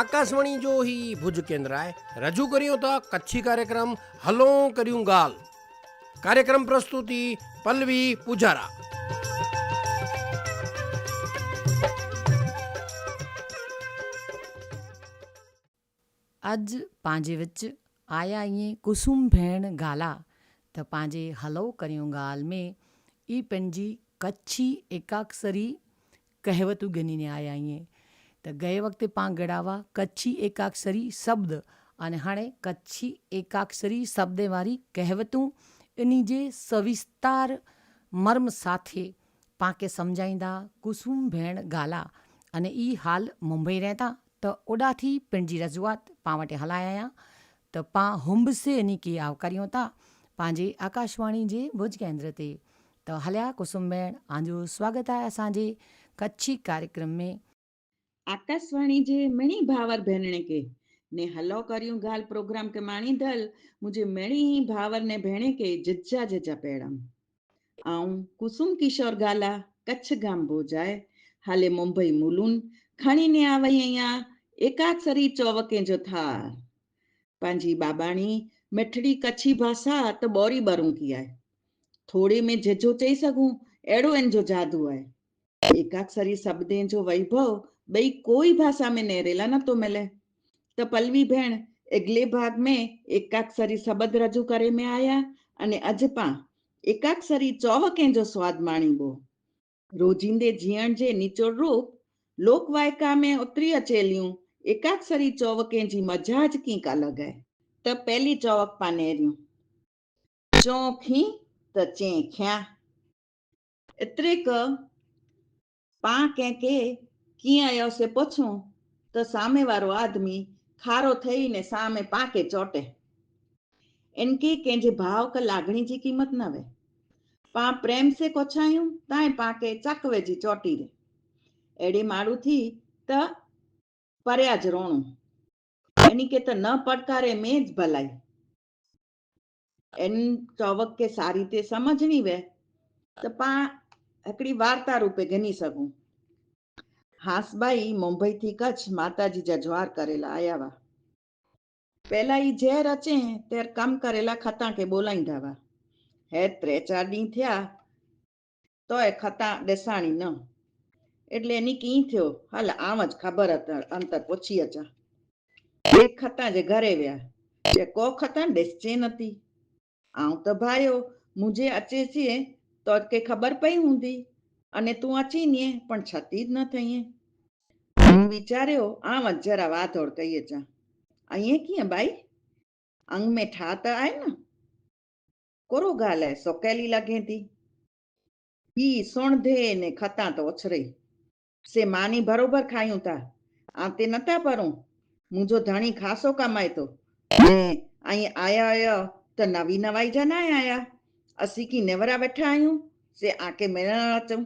આકાશવાણી जो ही भुज केंद्र आहे रजू करियो था कच्छी कार्यक्रम हलो करियूं ॻाल्हि कार्यक्रम प्रस्तुति पल्लवी पुजारा अॼु पंहिंजे विच आया ईअं कुसुम भेण ॻाल्हा त पंहिंजे हलो करियूं ॻाल्हि में ई पंहिंजी कच्छी एकाक्षरी कहावतूं ॻणीने आया ईअं त गए वक़्तु पाण ॻड़ा हुआ कच्छी एकाक्षरी शब्द अने हाणे कच्छी एकाक्षरी शब्द वारी कहावतूं इन जे सविस्तार मर्म साथे पाण खे सम्झाईंदा कुसुम भेण ॻाल्हा अने ई हाल मुंबई रहंदा त ओॾा थी पंहिंजी रजूआत पाण वटि हलाया आहियां त पाण हुंब से इन खे आवकारियूं था पंहिंजे आकाशवाणी जे भुज केंद्र ते त हलिया कुसुम भेण आंजो स्वागत आहे असांजे कच्छी कार्यक्रम में આકાશવાણી જે મણી ભાવર ભેણણે કે ને હલો કર્યું ગાલ પ્રોગ્રામ કે માણી ધલ મુજે મણી ભાવર ને ભેણે કે જજ્જા જજ્જા પેડમ. આઉં, કુસુમ કિશોર ગાલા, કચ્છ ગામ ભોજાય, હાલે મુંબઈ મુલુન, ખણીને આવે અહીંયા, એકાદ સરી ચોવકે જો થા પાંજી બાબાણી, મેઠડી કચ્છી ભાષા, તો બોરી બરું કિયાય. થોડી મેં જેજો ચઈ સકું એડો એન જો જાદુ આય. એકાક્ષરી શબ્દેન જો વૈભવ वैभव ॿई कोई भाषा में नेरेला नथो मिले त पलवी भेण अॻिले भाग में एकाक्षरी शब्द रजू करे में आया अने अॼु पाण एकाक्षरी चौवके जो स्वाद माणीबो रोजींदे जीअण जे निचोड़ रूप लोकवायका में उतरी अचेलियूं एकाक्षरी चौवके जी मजाज कीक अलॻि आहे त पहिली चौवक पानेरियूं चौखी त चेखिया एतिरे क पाण कंहिंखे कीअं आयोसीं ક્યાં આવશે? પછું. તો સામેવાળો આદમી ખારો થઈને સામે પાકે ચોટે. એન કે કેજે ભાવ ક લાગણી જી કિંમત ન આવે પા પ્રેમ સે કોછાયું, તાય પાકે ચાકવે જી ચોટી રે. એડી માળું થી ત પર્યા જ રોણું. એની કે ન પડકારે મેં જ ભલાઈ. એન ચોવક કે સારી રીતે સમજણી વે. તો પા એકડી વાર્તા રૂપે ગણી શકું. હાસબાઈ મુંબઈથી કચ્છ માતાજી જજવાર કરેલા આયાવા. પહેલા ઈ જે રચે તેર કામ કરેલા ખતા કે બોલાઈંધાવા હે ત્રે ચાર દી થયા તો એ ખતા દેસાણી ન. એટલે એની કી થયો, હાલ આમ જ ખબર હતા અંતર પૂછી અચા. એક ખતા જે ઘરે વ્યા જે કો ખતા ડેસચે નથી આવ તો ભાયો મુજે અચે છે તો કે ખબર પઈ હુંધી. અને તું અચીનીએ પણ છતી જ ન થઈએ. હું વિચાર્યો, આમ જ જરા વાત ઓળકઈએ જા. અહીંયા ક્યાં બાઈ? અંગ મેં ઠાત આય ને. કોરો ગાલે સોકેલી લગે તી. ઈ સોણધે ને ખતા તો ઓછરઈ સે માની બરોબર ખાયું તા. આ તે નતા પરું. મુજો ધણી ખાસો કમાય તો. અહીં આયા આયા તો નવી નવાઈ જનાય આયા. અસી કી નેવરા બેઠા આયું? ಆಕೆ ಮೆನನಾಳಚಂ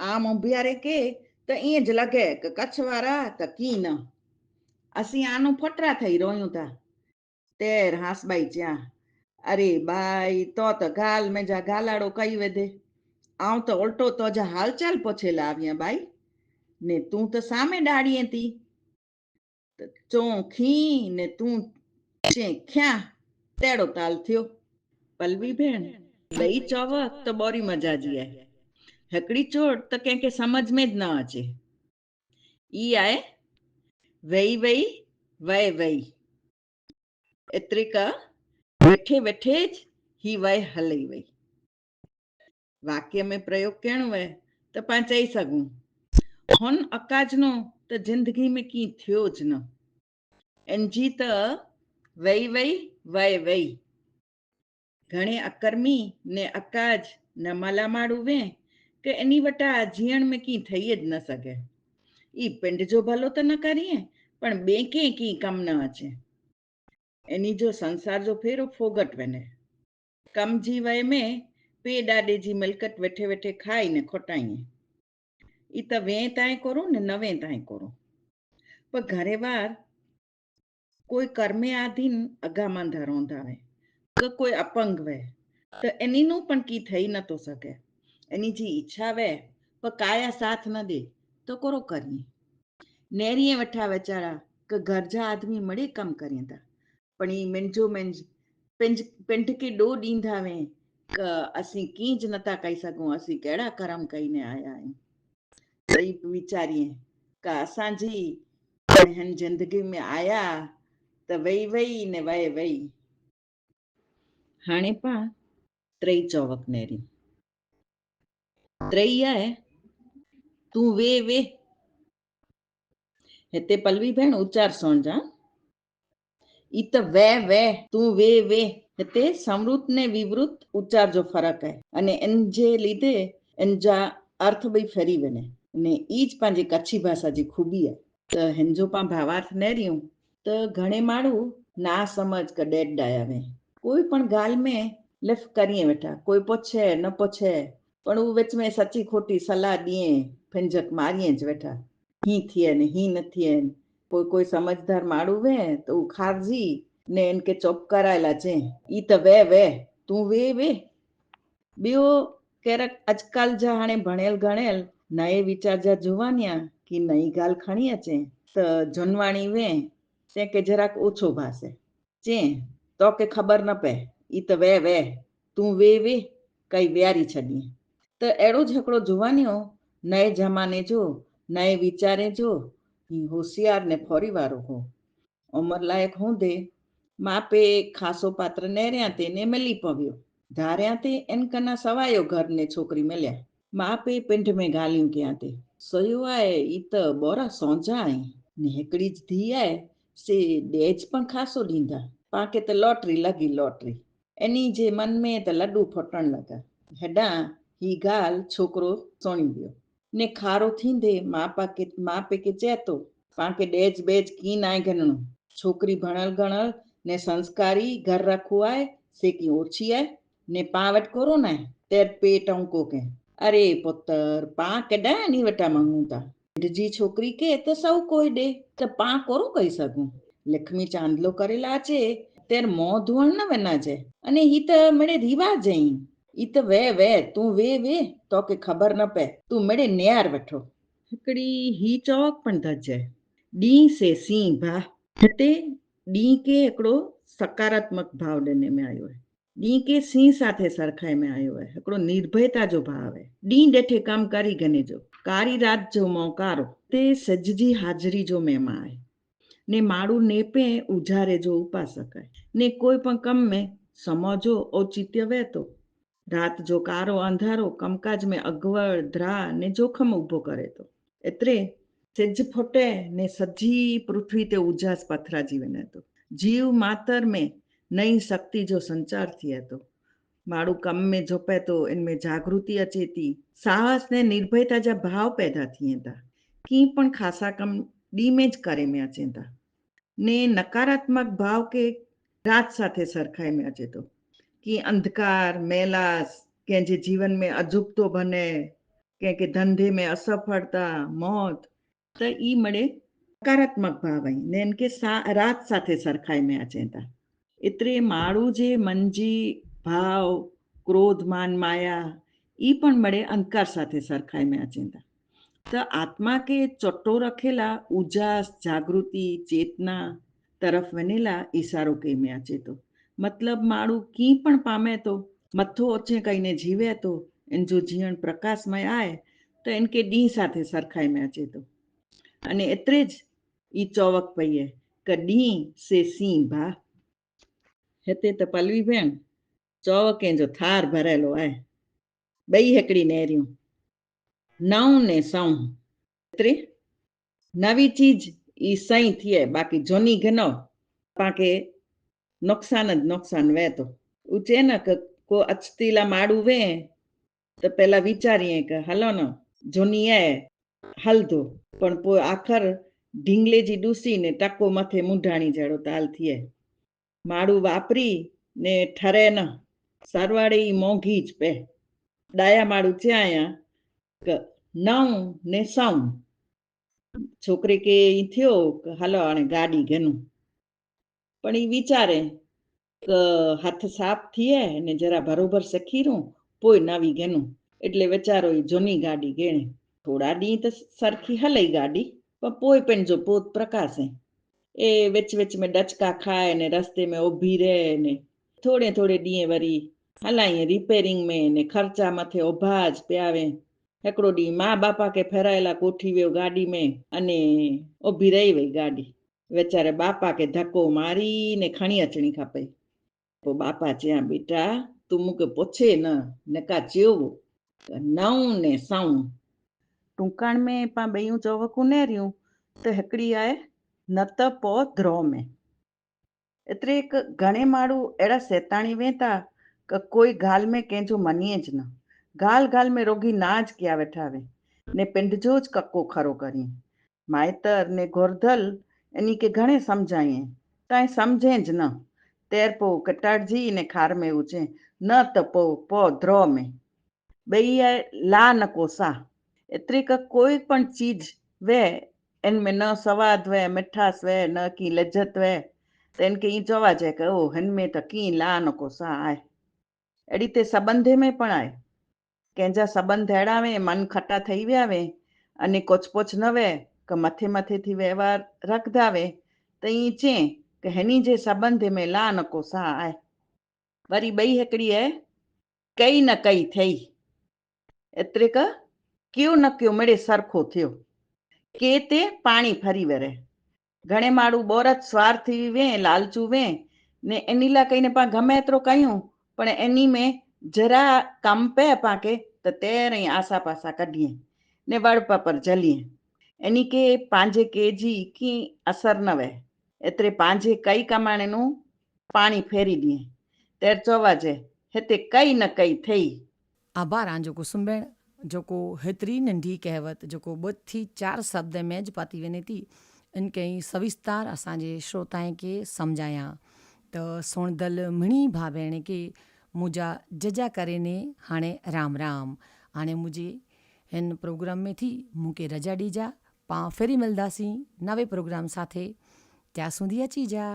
ಆ ಮೊಬ್ಯಾರೆಕೆ તો એ જ લખે કે કચ્છવાળા તો કી ન અસી આનું ફટરા થઈ રોયું તા તેર હાસબાઈ જ્યાં અરે બાઈ તો તો ગાલ મેં જા ગાલાડો કઈ વેધે આવ તો ઓલટો તો જ હાલચાલ પછેલા આવ્યા બાઈ ને તું તો સામે ડાળીએ તી ચોખી ને તું ખ્યા તેડો તાલ થયો પલવી ભેણ लई ચોવ તો बोरी मज़ा जी હકડી ચોર चोट કે કે સમજ મેં જ ન અચે ઈ આય, વઈ વઈ વય વઈ. એત્રિકા, બેઠે બેઠે ही वय हली वई वाक्य में प्रयोग करणो है त पाण चई सघूं हुन अकाजनो त ज़िंदगी में कीअं थियो ज न एनजी त वई वई वय ઘણે અકર્મી ને અકાજ ને મલામાળ ઉવે કે એની વટા જીણ મેં કી થઈ જ ન શકે. ઈ પિંડ જો ભલો તો ન કરીએ, પણ બે કે કી કમ ન અચે એની જો સંસાર જો ફેરો ફોગટ વેને કમ જીવાય મેં પે ડાડેજી મિલકત વેઠે વેઠે ખાઈ ને ખોટાઈએ. ઈ તો વે તાય કરો ને નવે તાય કરો. પણ ઘરે વાર કોઈ કર્મે આધીન અગામાં ધરોંધાવે કે કોઈ અપંગ વે તો એનીનું પણ કી થઈ નતો શકે એની જે ઈચ્છા વે પણ કાયા સાથ ન દે તો કરો કરીએ નેરીએ વઠા વેચારા કે ગરજા આદમી મળી કામ કરીએ તા પણ એ મેંજો મેંજ પેંટ કે ડો ડીંધા વે કે અસી કીજ નતા કહી શકું અસી કેડા કરમ કહીને આયા હે તો એ વિચારીએ કે અસાંજી જિંદગી મેં આયા તો વઈ વઈ ને વય વઈ ಹಾಣೆಪಾ ತ್ರೈ ಚೌವಕ್ನೇರಿ ત્રૈયા હે તું વે વે. હે તે પલ્લવી બહેન ઉચ્ચાર સોંજા ઈ તો વે વે, તું વે વે. તે સમૃત ને વિવૃત ઉચ્ચાર જો ફરક હે. અને એન જે લીધે એન જા અર્થ બી ફરી બને. ને ઈ જ પાંજી કચ્છી ભાષા જી ખૂબી હે. તો હેન જો પા ભાવાર્થ ને રહ્યું તો ઘણે મારું ના સમજ કે ડેડ ડાયા कोई पण ॻाल्हि में लिफ़्ट करिए वेठा कोई पुछे न पुछे पण हू विच में सची खोटी सलाह ॾिए फिंजक मारिए ज वेठा ही थिए न ही न थिए पोइ कोई समझदार माण्हू वेह त हू खारजी ने इनखे चुप कराए लाचे ई त वेह वेह तूं वेह वेह ॿियो कहिड़ा अॼुकल्ह जा हाणे भणियल गणियल नए वीचार जा जुवानिया की नई ॻाल्हि खणी अचे त जुनवाणी वेह तंहिंखे જરાक ओछो भासे चई તો કે ખબર ન પે. ઈ તો વે વે. તું વે વે. કઈ વ્યારી છડીએ તો એડો ઝઘડો જોવાનીઓ. નય જમાને જો, નય વિચારે જો. હોશિયાર ને ફોરી વાળો હો. ઉંમર લાયક હું દે. માપે ખાસો પાત્ર નેર્યા તેને મેલી પવ્યો. ધાર્યા તે એન કના સવાયો ઘરને છોકરી મેલ્યા. માપે પિંઠ મેં ગાલ્યું ક્યાં તે. સયુઆએ ઈ તો બોરા સોંજાય. ને હેકડી જ ધીયાએ સે ડેજ પણ ખાસો લીધા. પાકે તો લોટરી લગી લોટરી. એની જે મનમે તો લડુ ફોટણ લગા. હેડા હી ગાલ છોકરો સોણી ગયો. ને ખારો થીંદે મા પાકે, મા પેકે ચેતો. પાકે ડેજ બેજ કી નાય ગણણું છોકરી ભણલ ગણલ, ને સંસ્કારી ઘર રખુઆય સેકી ઓછી આય, ને પાવટ કોરો નાય તેર પેટ અંકો કે. અરે પુત્તર પા કેડા ની વટા માંગું તા જી છોકરી કે તો સૌ કોઈ દે તો પા કોરો કહી શકું? ಲಕ್ಷ್ಮಿ ಚಾಂದ್ಲೋಕರಿಲಾಚೆ તેર મોધવણવનાજે અને હિત મેળે રીવા જઈ. ઈત વે વે, તું વે વે તો કે ખબર ન પે. તું મેળે નેયાર બેઠો હકડી હી ચોક પણ ધજે. ડી સે સી ભા. હતે ડી કે એકડો સકારાત્મક ભાવ લઈને મેં આવ્યો હે. ડી કે સિંહ સાથે સરખાઈ મેં આવ્યો હે. એકડો નિર્ભયતા જો ભાવ હે. ડી ડેઠે કામ કરી ગને જો. કારી રાત જો મોકારો. તે સજજી હાજરી જો મેં માં આવે ને માળું નેપે ઉજારે જો ઉપાસકાય ને કોઈ પણ કમે સમજો ઔચિત્ય વહેતો. રાત જો કારો અંધારો, કમકાજ મેં અગવડ ધ્રા ને જોખમ ઊભો કરે તો. એટલે સેજ ફોટે ને સજી પૃથ્વી તે ઉજાસ પથરા જીવન હતો જીવ માતર મેં નઈ શક્તિ જો સંચારથી હતો માળું કમ મેં જોપે તો એનમેં જાગૃતિ અચેતી. સાહસ ને નિર્ભયતા જા ભાવ પેદા થયા હતા કી પણ ખાસા કમ कम ॾींहं में ज करे में अचनि था ने नकारात्मक भाव खे राति સાથે સરખાઈ में अचे थो कीअं अंधकार मैलास कंहिंजे जीवन में अजुगतो बने कंहिंखे धंधे में असफलता मौत त ई मड़े नकारात्मक भाव आहिनि ने इनखे सा राति સાથે સરખાઈ में अचनि था एतिरे माण्हू जे मन जी ભાવ ક્રોધ માન માયા એ પણ મળે અંધકાર સાથે સરખાઈ में अचनि था તો આત્મા કે ચટ્ટો રખેલા ઉજાસ જાગૃતિ ચેતના તરફ વનેલા ઈશારો કેમ્યા છે તો મતલબ માળું કી પણ પામે તો મથ્થો ઓછે કહીને જીવે તો એન જો જીવન પ્રકાશમય આય તો એન કે ડી સાથે સરખાઈમ્યા છે તો અને એટલે જ ઈ ચોવક પઈએ કે ડી સે સિંહ ભા હેતે તો પલવી બેન ચોવકે જો થાર ભરેલો આય બઈ હેકડી નેર્યું não são. Tre. નવી ચીજ ઈ સહી થયે બાકી જોની ઘનો પાકે નુકસાન જ નુકસાન વે તો ઉચે ન કો અચતીલા માડું વે તો પેલા વિચારીએ કે હલો ન જોનીએ હલધો પણ પોઈ આખર ઢીંગલેજી ડૂસીને ટકો માથે મૂંઢાણી જેડો તાલ થયે માડું વાપરી ને ઠરે ન સરવાળે ઈ મોંઘી જ પે ડાયા માડું છે અહીંયા નવ ને સૌ છોકરી કે એ થયો હાલો આને ગાડી ઘેનું પણ એ વિચારે હાથ સાફ થયે ને જરા બરોબર સખીરું પોઈ નાવી ઘેનું એટલે વિચારો એ જોની ગાડી ગેણે થોડા દી તો સરખી હલાઈ ગાડી પણ પોઈ પણ જો પોત પ્રકાશે એ વેચ વેચ મેં ડચકા ખાય ને રસ્તે મેં ઊભી રહે ને થોડે થોડે ડીએ વરી હલાઈએ રિપેરિંગ મેં ને ખર્ચા માથે ઉભા જ પ્યાવે હેકડોડી મા બાપા કે ફેરાયેલા કોઠી વેવ ગાડી મેં અને ઊભી રહી વઈ ગાડી. વેચારે બાપા કે ધક્કો મારીને ખણી અચણી ખાપાઈ તો બાપા જ્યાં બેટા તું મૂકે પોછે ન, નકા ચેવું નવ ને સૌ ટૂંકાણ મેં પા બૈયું ચોવકું ને રહ્યું તો હેકડી આય નત પો ધ્રો મેં. એટલે એક ઘણે માળું એડા શેતાણી વેતા, કે કોઈ ગાલ મેં કેજો મનીએ જ ન. ગાલ ગાલ મેં રોગી નાજ ક્યાં બેઠાવે ને પિંડજો જ કક્કો ખરો કરી માયતર ને ઘોરધલ એની કે ઘણે સમજાઈએ? તાય સમજે જ ન. તેર પો કટાડજી ને ખાર મેં ઉચે ન તપો પો ધ્રો મેં. બૈયા લા ન કોસા. એત્રી ક કોઈ પણ ચીજ વે એનમે ન સવાદ વે મીઠાસ વે, ન કી લજ્જત વે. તેન કે ઈ જોવા જાય કે ઓ હનમે તો કી લા ન કોસા, આય. એડી તે સંબંધે મેં પણ આય. कंहिंजा सबंध अहिड़ा वे मन खटा ठही विया वे अने कुझु पुछ न वे की मथे मथे थी वहिंवार रखंदा वे त ईअं चई की हिनी जे सबंध में ला न को सा आहे वरी ॿई हिकिड़ी आहे कई न कई थई एतिरे क कयो न कयो मिड़े सरखो थियो के ते पाणी फरी वरे घणे माण्हू ॿोरत स्वार थी वे लालचू वे ने इन लाइ कई ने पाण गमे एतिरो कयूं पण इन में जरा कम पए पाके त तेर ई आसा पासा कढीए ने वड़ पपर जलीए इन खे पंहिंजे के जी कीअं असर न वे एतिरे पंहिंजे कई कमाणे નું પાણી ફેરી ॾींहुं तेर चवाजे हिते कई न कई थई આભાર આંજો કુસુમબેન जेको हेतिरी नंढी कहावत जेको ॿ थी चारि शब्द में ज पाती वञे थी इन खे ई सविस्तार असांजे श्रोताए खे सम्झायां त सुणदल मिणी भाउ भेण खे मुंहिंजा जजा करे ने हाणे राम राम हाणे मुंहिंजे हिन प्रोग्राम में थी मूंखे रजा ॾिजा पाण फेरी मिलंदासीं नवे प्रोग्राम साथे त्या सुधी अचिजा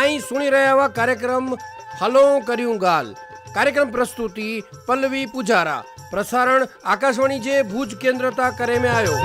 ऐं सुणी रहिया हुआ कार्यक्रम हलो करियूं ॻाल्हि कार्यक्रम प्रस्तुति पल्लवी पुजारा प्रसारण आकाशवाणी जे भुज केंद्र तां करे में आयो